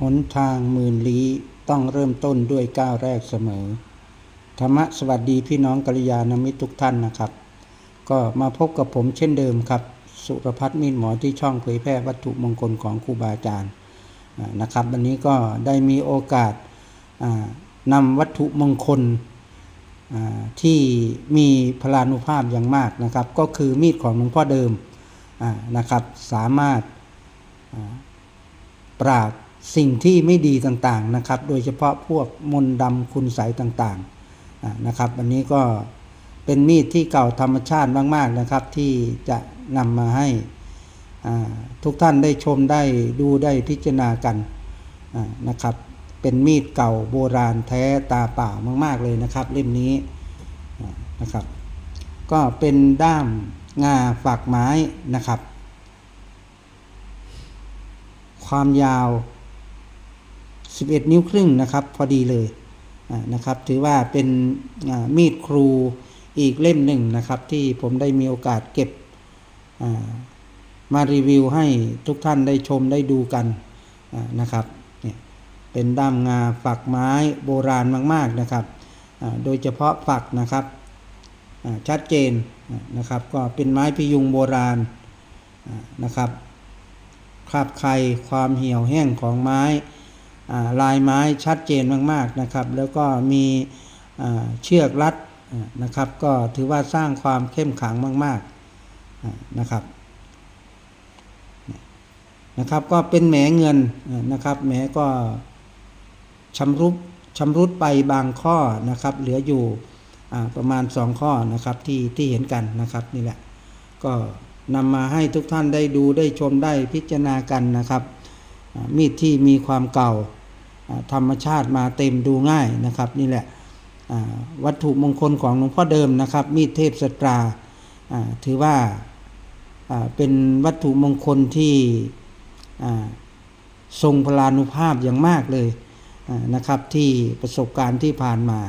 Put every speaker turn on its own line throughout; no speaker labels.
หนทางหมื่นลี้ต้องเริ่มต้นด้วยก้าวแรกเสมอ ธรรมะสวัสดีพี่น้องกัลยาณมิตรทุกท่านนะครับ ก็มาพบกับผมเช่นเดิมครับ สุรพัฒน์มินหมอที่ช่องเผยแพร่วัตถุมงคลของครูบาอาจารย์นะครับ วันนี้ก็ได้มีโอกาสนำวัตถุมงคลที่มีพลานุภาพอย่างมากนะครับ ก็คือมีดของหลวงพ่อเดิมนะครับ สามารถปราบ สิ่งที่ไม่ดีต่างๆนะครับ โดยเฉพาะพวกมนต์ดำคุณใสต่างๆนะครับวันนี้ก็เป็นมีดที่เก่าธรรมชาติมากๆนะครับ ที่จะนำมาให้ทุกท่านได้ชมได้ดูได้พิจารณากันนะครับ เป็นมีดเก่าโบราณแท้ตาเปล่ามากๆเลยนะครับเล่มนี้นะครับ ก็เป็นด้ามงาฝากไม้นะครับ ความยาว 11 นิ้วครึ่งนะครับ พอดีเลยนะครับ ถือว่าเป็นมีดครูอีกเล่มหนึ่งนะครับ ที่ผมได้มีโอกาสเก็บมารีวิวให้ทุกท่านได้ชมได้ดูกันนะครับเนี่ยเป็นด้ามงาฝักไม้โบราณมากๆนะครับ โดยเฉพาะฝักนะครับชัดเจนนะครับ ก็เป็นไม้พยุงโบราณนะครับคราบไข่ความเหี่ยวแห้งของไม้ ลายไม้ชัดเจนมากๆนะครับ แล้วก็มีเชือกรัดนะครับ ก็ถือว่าสร้างความเข้มขลังมากๆนะครับนะครับ ก็เป็นแหมเงินนะครับแหมก็ชำรุดชำรุดไปบางข้อนะครับ เหลืออยู่ประมาณสองข้อนะครับที่ที่เห็นกันนะครับนี่แหละก็นำมาให้ทุกท่านได้ดูได้ชมได้พิจารณากันนะครับ มีดที่มีความเก่าธรรมชาติมาเต็มดูง่ายนะครับ นี่แหละวัตถุมงคลของหลวงพ่อเดิมนะครับ มีดเทพสตราถือว่าเป็นวัตถุมงคลที่ทรงพลานุภาพอย่างมากเลยนะครับที่ประสบการณ์ที่ผ่านมา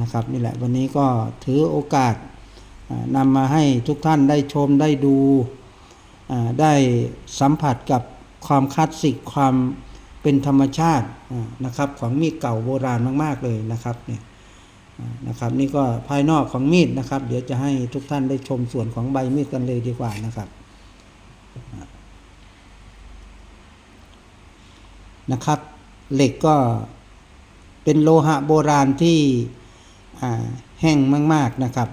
นะครับนี่แหละวันนี้ก็ถือโอกาสนำมาให้ทุกท่านได้ชมได้ดูได้สัมผัสกับ ความคลาสสิกความเป็นธรรมชาตินะครับของมีดเก่าโบราณมาก ๆ เลยนะครับเนี่ยนะครับนี่ก็ภายนอกของมีดนะครับ เดี๋ยวจะให้ทุกท่านได้ชมส่วนของใบมีดกันเลยดีกว่านะครับนะครับ เหล็กก็เป็นโลหะโบราณที่แห้งมาก ๆนะครับ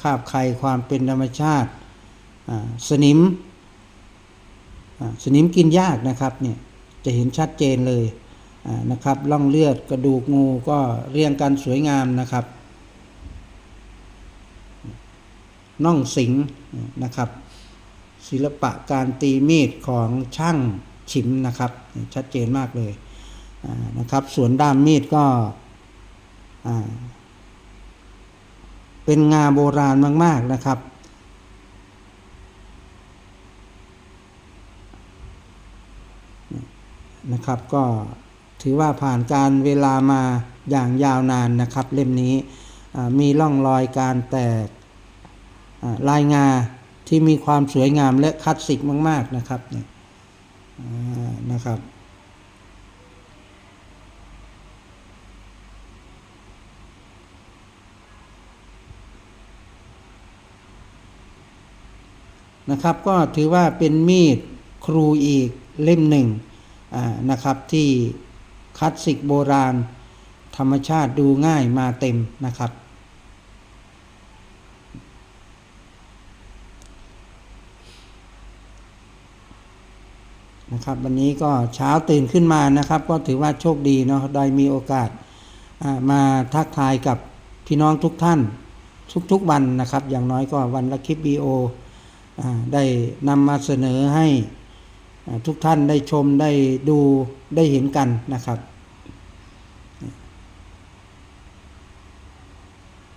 คาบไข่ความเป็นธรรมชาติสนิม สนิมกินยากนะครับเนี่ยจะเห็นชัดเจนเลยนะครับล่องเลือดกระดูกงูก็เรียงกันสวยงามนะครับน่องสิงนะครับ ศิลปะการตีมีดของช่างฉิมนะครับ ชัดเจนมากเลยนะครับ ส่วนด้ามมีดก็เป็นงาโบราณมาก ๆนะครับ นะครับ ก็ถือว่าผ่านการเวลามาอย่างยาวนานนะครับ เล่มนี้มีร่องรอยการแตกลายงาที่มีความสวยงามและคลาสสิกมาก ๆนะครับเนี่ยนะครับ นะครับ ก็ถือว่าเป็นมีดครูอีกเล่มหนึ่ง นะครับที่คลาสสิกโบราณ ธรรมชาติดูง่ายมาเต็มนะครับ นะครับ วันนี้ก็เช้าตื่นขึ้นมานะครับ ก็ถือว่าโชคดีเนาะได้มีโอกาสมาทักทายกับพี่น้องทุกท่านทุกๆวันนะครับ อย่างน้อยก็วันละคลิปวีโอได้นำมาเสนอให้ ทุกท่านได้ชมได้ดูได้เห็นกันนะครับ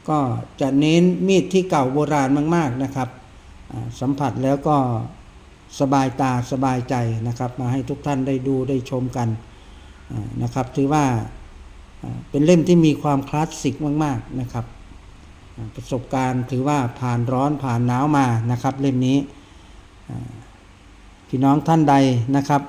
ก็จะเน้นมีดที่เก่าโบราณมาก ๆนะครับ สัมผัสแล้วก็สบายตาสบายใจนะครับ มาให้ทุกท่านได้ดูได้ชมกันนะครับ ถือว่าเป็นเล่มที่มีความคลาสสิกมาก ๆนะครับ ประสบการณ์ถือว่าผ่านร้อนผ่านหนาวมานะครับ เล่มนี้ พี่น้องท่านใดนะครับ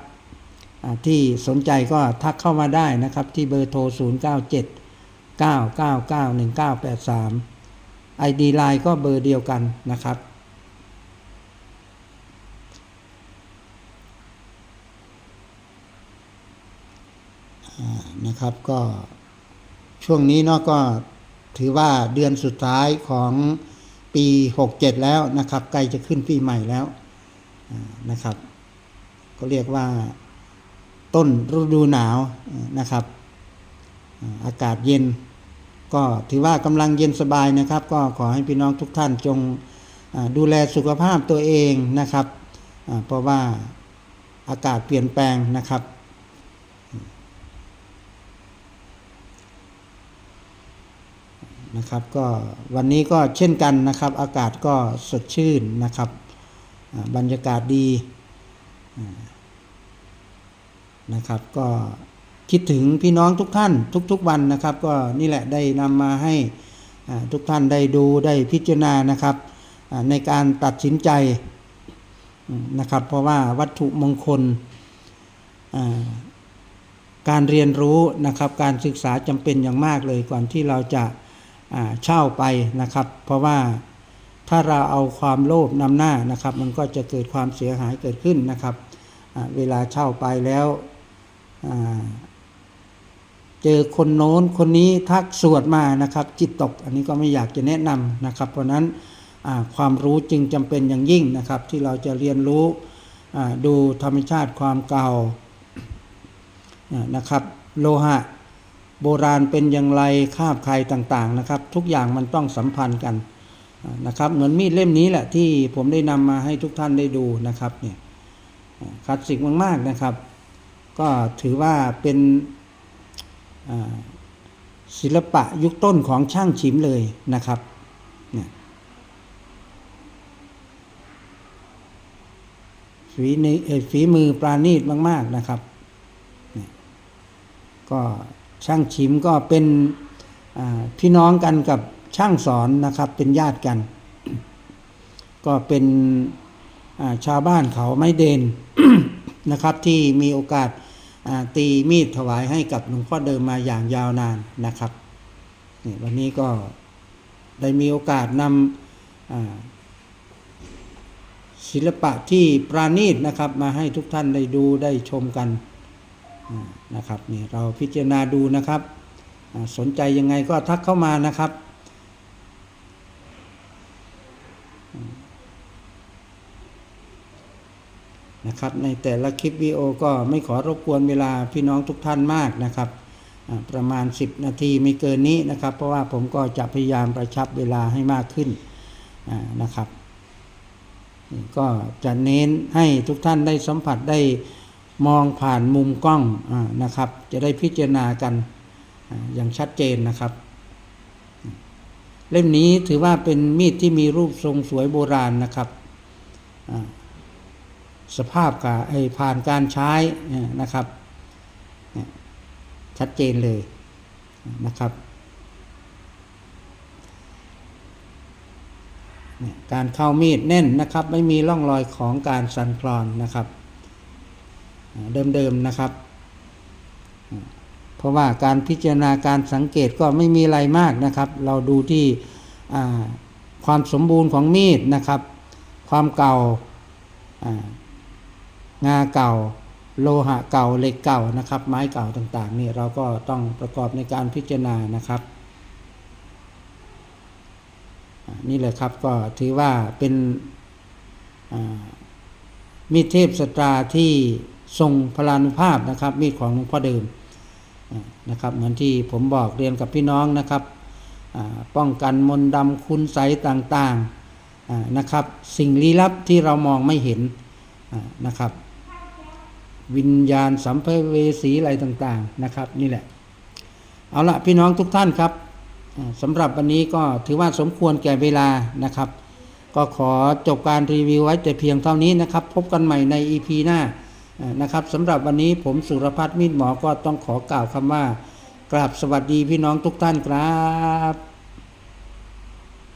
ที่สนใจก็ทักเข้ามาได้นะครับ ที่เบอร์โทร 0 9 7 9 9 9 1 9 8 3 ID Line ก็เบอร์เดียวกันนะครับ นะครับก็ช่วงนี้เนาะก็ถือว่าเดือนสุดท้ายของปี 67 แล้วนะครับ ใกล้จะขึ้นปีใหม่แล้วนะครับ ก็เรียกว่าต้นฤดูหนาวนะครับ อากาศเย็น ก็ถือว่ากำลังเย็นสบายนะครับ ก็ขอให้พี่น้องทุกท่านจงดูแลสุขภาพตัวเองนะครับเพราะว่าอากาศเปลี่ยนแปลงนะครับ นะครับก็วันนี้ก็เช่นกันนะครับ อากาศก็สดชื่นนะครับ บรรยากาศดี นะครับ ก็คิดถึงพี่น้องทุกท่านทุกๆวันนะครับ ก็นี่แหละได้นำมาให้ทุกท่านได้ดูได้พิจารณานะครับในการตัดสินใจนะครับ เพราะว่าวัตถุมงคลการเรียนรู้นะครับ การศึกษาจำเป็นอย่างมากเลยก่อนที่เราจะเช่าไปนะครับ เพราะว่าถ้าเราเอาความโลภนำหน้านะครับ มันก็จะเกิดความเสียหายเกิดขึ้นนะครับเวลาเช่าไปแล้ว เจอคนโน้นคนนี้ทักสวดมานะครับ จิตตก อันนี้ก็ไม่อยากจะแนะนำนะครับ เพราะนั้นความรู้จึงจำเป็นอย่างยิ่งนะครับ ที่เราจะเรียนรู้ดูธรรมชาติความเก่านะครับ โลหะโบราณเป็นอย่างไรคาบใครต่างๆนะครับ ทุกอย่างมันต้องสัมพันธ์กันนะครับ เหมือนมีดเล่มนี้แหละที่ผมได้นำมาให้ทุกท่านได้ดูนะครับเนี่ยคลาสสิกมากๆนะครับ ก็ถือว่าเป็นศิลปะยุคต้นของช่างฉิมเลยนะครับฝีมือเอ่อฝีมือปราณีตมาก ๆนะครับ ก็ช่างชิมก็เป็นพี่น้องกันกับช่างสอนนะครับ เป็นญาติกัน ก็เป็นชาวบ้านเขาไม่เดนนะครับ ที่มีโอกาส ตีมีดถวายให้กับหลวงพ่อเดิมมาอย่างยาวนานนะครับนี่วันนี้ก็ได้มีโอกาสนำศิลปะที่ปราณีตนะครับ มาให้ทุกท่านได้ดูได้ชมกันนะครับนี่เราพิจารณาดูนะครับ สนใจยังไงก็ทักเข้ามานะครับอืม นะครับ ในแต่ละคลิปวิดีโอก็ไม่ขอรบกวนเวลาพี่น้องทุกท่านมากนะครับ ประมาณ 10 นาทีไม่เกินนี้นะครับ เพราะว่าผมก็จะพยายามประชับเวลาให้มากขึ้นนะครับ ก็จะเน้นให้ทุกท่านได้สัมผัสได้มองผ่านมุมกล้องอนะครับ จะได้พิจารณากันอย่างชัดเจนนะครับ เล่มนี้ถือว่าเป็นมีดที่มีรูปทรงสวยโบราณนะครับ สภาพกับไอผ่านการใช้นะครับ ชัดเจนเลยนะครับ การเข้ามีดแน่นนะครับ ไม่มีร่องรอยของการสั่นคลอนนะครับ เดิมๆนะครับ เพราะว่าการพิจารณาการสังเกตก็ไม่มีอะไรมากนะครับ เราดูที่ความสมบูรณ์ของมีดนะครับ ความเก่า งาเก่า โลหะเก่าเหล็กเก่านะครับ ไม้เก่าต่างๆ นี่เราก็ต้องประกอบในการพิจารณานะครับ นี่แหละครับก็ถือว่าเป็นมีดเทพสตราที่ทรงพลานุภาพนะครับ มีดของหลวงพ่อเดิมนะครับ เหมือนที่ผมบอกเรียนกับพี่น้องนะครับป้องกันมนต์ดำคุณใสต่างๆนะครับ สิ่งลี้ลับที่เรามองไม่เห็นนะครับ วิญญาณสัมภเวสีอะไรต่างๆนะครับ นี่แหละ เอาละพี่น้องทุกท่านครับสำหรับวันนี้ก็ถือว่าสมควรแก่เวลานะครับ ก็ขอจบการรีวิวไว้แต่เพียงเท่านี้นะครับ พบกันใหม่ใน EP หน้านะครับสำหรับวันนี้ผมสุรพัฒน์มิตรหมอก็ต้องขอกล่าวคำว่า กราบสวัสดีพี่น้องทุกท่านครับ